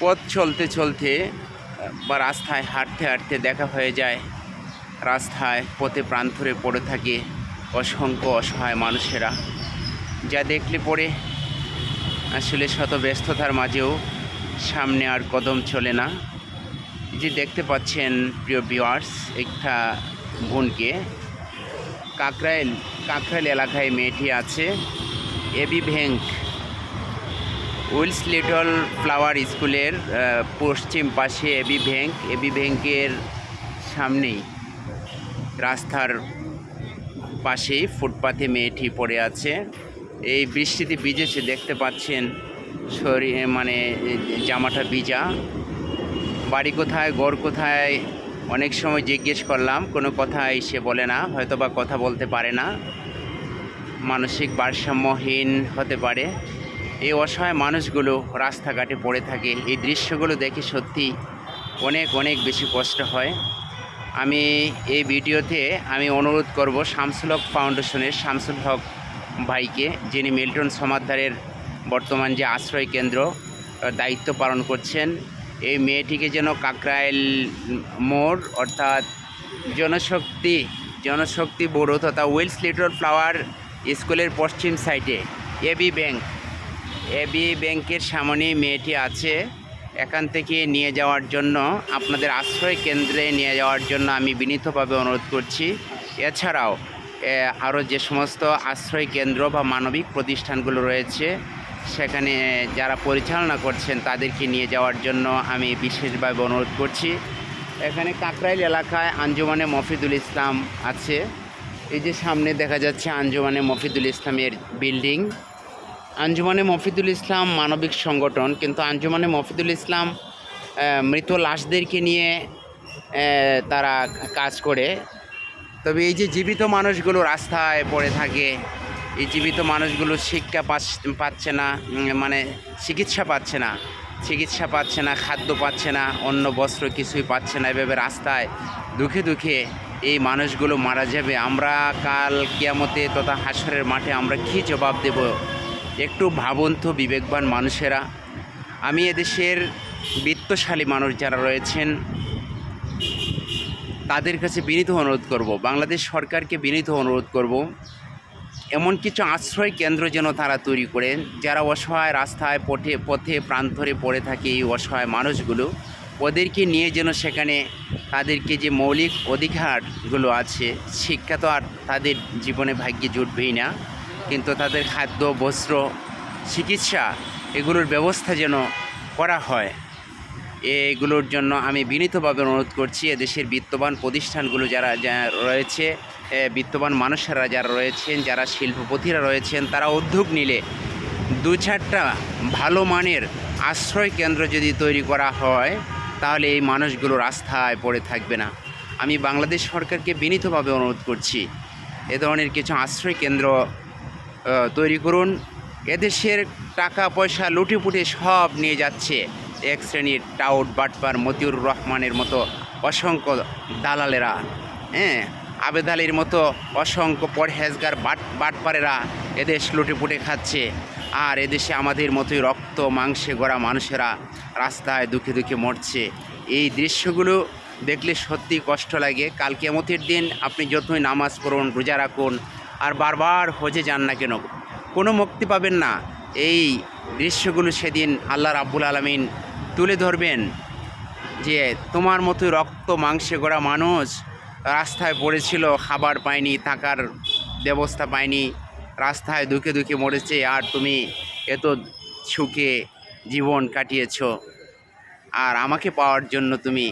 পথ চলতে চলতে, বা রাস্তায় হাঁটতে হাঁটতে দেখা হয়ে যায়, রাস্তায় পথে প্রান্তরে পড়ে থাকে অসংখ্য অসহায় মানুষেরা। যা দেখলে পরে আসলে শত ব্যস্ততার মাঝেও সামনে আর কদম চলে না। যে দেখতে পাচ্ছেন প্রিয় ভিউয়ার্স একটা বোনকে। কাকরাইল কাকরাইল এলাকায় মেয়েটি আছে AB bank. Wills little flower স্কুলের পশ্চিম পাশে এবি ব্যাংক, এবি ব্যাংকের সামনেই রাস্তার পাশেই ফুটপাথে মেয়েটি পড়ে আছে। এই বৃষ্টিতে ভিজেছে, দেখতে পাচ্ছেন শরীর মানে জামাটা ভিজা। বাড়ি কোথায় গড় কোথায়, অনেক সময় জিজ্ঞেস করলাম, কোনো কথাই সে বলে না হয়তো বা কথা বলতে পারে না। মানসিক ভারসাম্যহীন হতে পারে। এই অসহায় মানুষগুলো রাস্তাঘাটে পড়ে থাকে। এই দৃশ্যগুলো দেখে সত্যি অনেক অনেক বেশি কষ্ট হয়। আমি এই ভিডিওতে আমি অনুরোধ করব শামসুল হক ফাউন্ডেশনের শামসুল হক ভাইকে, যিনি মিল্টন সমাদ্দারের বর্তমান যে আশ্রয় কেন্দ্র দায়িত্ব পালন করছেন, এই মেয়েটিকে যেন কাকরাইল মোড় অর্থাৎ জনশক্তি জনশক্তি বড়ো তথা উইলস লিটল ফ্লাওয়ার স্কুলের পশ্চিম সাইডে এবি ব্যাংক এবি ব্যাংকের সামনে মেয়েটি আছে, এখান থেকে নিয়ে যাওয়ার জন্য, আপনাদের আশ্রয় কেন্দ্রে নিয়ে যাওয়ার জন্য আমি বিনীতভাবে অনুরোধ করছি। এছাড়াও আরও যে সমস্ত আশ্রয় কেন্দ্র বা মানবিক প্রতিষ্ঠানগুলো রয়েছে, সেখানে যারা পরিচালনা করছেন তাদেরকে নিয়ে যাওয়ার জন্য আমি বিশেষভাবে অনুরোধ করছি। এখানে কাকরাইল এলাকায় আঞ্জুমানে মফিদুল ইসলাম আছে। এই যে সামনে দেখা যাচ্ছে আঞ্জুমানে মফিদুল ইসলামের বিল্ডিং। আঞ্জুমানে মফিদুল ইসলাম মানবিক সংগঠন, কিন্তু আঞ্জুমানে মফিদুল ইসলাম মৃত লাশদেরকে নিয়ে তারা কাজ করে। তবে এই যে জীবিত মানুষগুলো রাস্তায় পড়ে থাকে, এই জীবিত মানুষগুলো শিক্ষা পাচ্ছে না মানে চিকিৎসা পাচ্ছে না, চিকিৎসা পাচ্ছে না, খাদ্য পাচ্ছে না অন্য বস্ত্র কিছুই পাচ্ছে না এভাবে রাস্তায় দুঃখে দুঃখে এই মানুষগুলো মারা যাবে। আমরা কাল কিয়ামতে তথা হাসরের মাঠে আমরা কী জবাব দেব? একটু ভাবুন তো বিবেকবান মানুষেরা। আমি এদেশের বিত্তশালী মানুষ যারা রয়েছেন, তাদের কাছে বিনীত অনুরোধ করব, বাংলাদেশ সরকারকে বিনীত অনুরোধ করব, এমন কিছু আশ্রয় কেন্দ্র যেন তারা তৈরি করেন যারা অসহায় রাস্তায় পথে পথে প্রান্তরে পড়ে থাকে এই অসহায় মানুষগুলো, ওদেরকে নিয়ে যেন সেখানে তাদেরকে যে মৌলিক অধিকারগুলো আছে, শিক্ষা তো আর তাদের জীবনে ভাগ্যে জুটবেই না। কিন্তু তাদের খাদ্য, বস্ত্র, চিকিৎসা এগুলোর ব্যবস্থা যেন করা হয়। এগুলোর জন্য আমি বিনীতভাবে অনুরোধ করছি, এদেশের বিত্তবান প্রতিষ্ঠানগুলো যারা রয়েছে বিত্তবান মানুষেরা যারা রয়েছেন, যারা শিল্পপতিরা রয়েছেন, তারা উদ্যোগ নিলে দু চারটা ভালো মানের আশ্রয় কেন্দ্র যদি তৈরি করা হয়, তাহলে এই মানুষগুলো রাস্তায় পড়ে থাকবে না। আমি বাংলাদেশ সরকারকে বিনীতভাবে অনুরোধ করছি, এ ধরনের কিছু আশ্রয় কেন্দ্র তৈরি করুন। এদেশের টাকা, পয়সা, লুটিপুটে সব নিয়ে যাচ্ছে এক শ্রেণির টাউট বাটপার মতিউর রহমানের মতো অসংখ্য দালালেরা। হ্যাঁ আবেদ মতো অসংখ্য পরহেজগার বাট, বাটপারেরা এদেশ লুটিপুটে খাচ্ছে। আর এদেশে আমাদের মতোই রক্ত, মাংসে গড়া মানুষেরা রাস্তায় দুঃখে দুঃখে মরছে। এই দৃশ্যগুলো দেখলে সত্যি কষ্ট লাগে। কাল কেমতের দিন আপনি যতই নামাজ পড়ুন, রোজা রাখুন আর বারবার হজে যান না কেন? কোনো মুক্তি পাবেন না। এই দৃশ্যগুলো সেদিন আল্লাহ রাব্বুল আলমিন তুলে ধরবেন যে তোমার মতো রক্ত মাংসে গড়া মানুষ রাস্তায় পড়েছিল, খাবার পায়নি, থাকার ব্যবস্থা পায়নি, রাস্তায় দুঃখে দুঃখে মরেছে, আর তুমি এত সুখে জীবন কাটিয়েছ। আর আমাকে পাওয়ার জন্য তুমি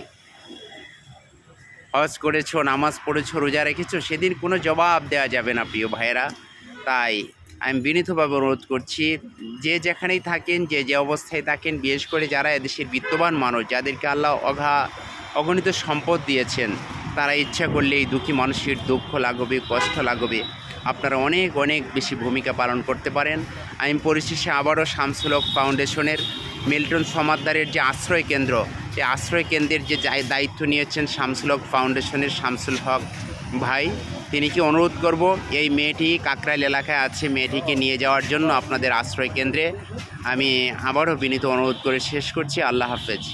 হজ করেছ, নামাজ পড়েছো, রোজা রেখেছো, সেদিন কোনো জবাব দেওয়া যাবে না প্রিয় ভাইয়েরা। তাই আমি বিনীতভাবে অনুরোধ করছি, যে যেখানেই থাকেন, যে যে অবস্থায় থাকেন, বিশেষ করে যারা এদেশের বিত্তবান মানুষ, যাদেরকে আল্লাহ অঘা, অগণিত সম্পদ দিয়েছেন, তারা ইচ্ছা করলে এই দুঃখী মানুষের দুঃখ লাগবে কষ্ট লাগবে আপনারা অনেক অনেক বেশি ভূমিকা পালন করতে পারেন। আমি পরিশেষে আবারও শামসুল হক ফাউন্ডেশনের মিল্টন সমাদ্দারের যে আশ্রয় কেন্দ্র এই আশ্রয় কেন্দ্রের যে দায়িত্ব নিয়েছেন শামসুল হক ফাউন্ডেশনের শামসুল হক ভাই, তিনি কি অনুরোধ করব এই মেয়েটি কাকরাইল এলাকায় আছে, মেয়েটিকে নিয়ে যাওয়ার জন্য আপনাদের আশ্রয় কেন্দ্রে আমি আবারও বিনীত অনুরোধ করে শেষ করছি। আল্লাহ হাফেজ।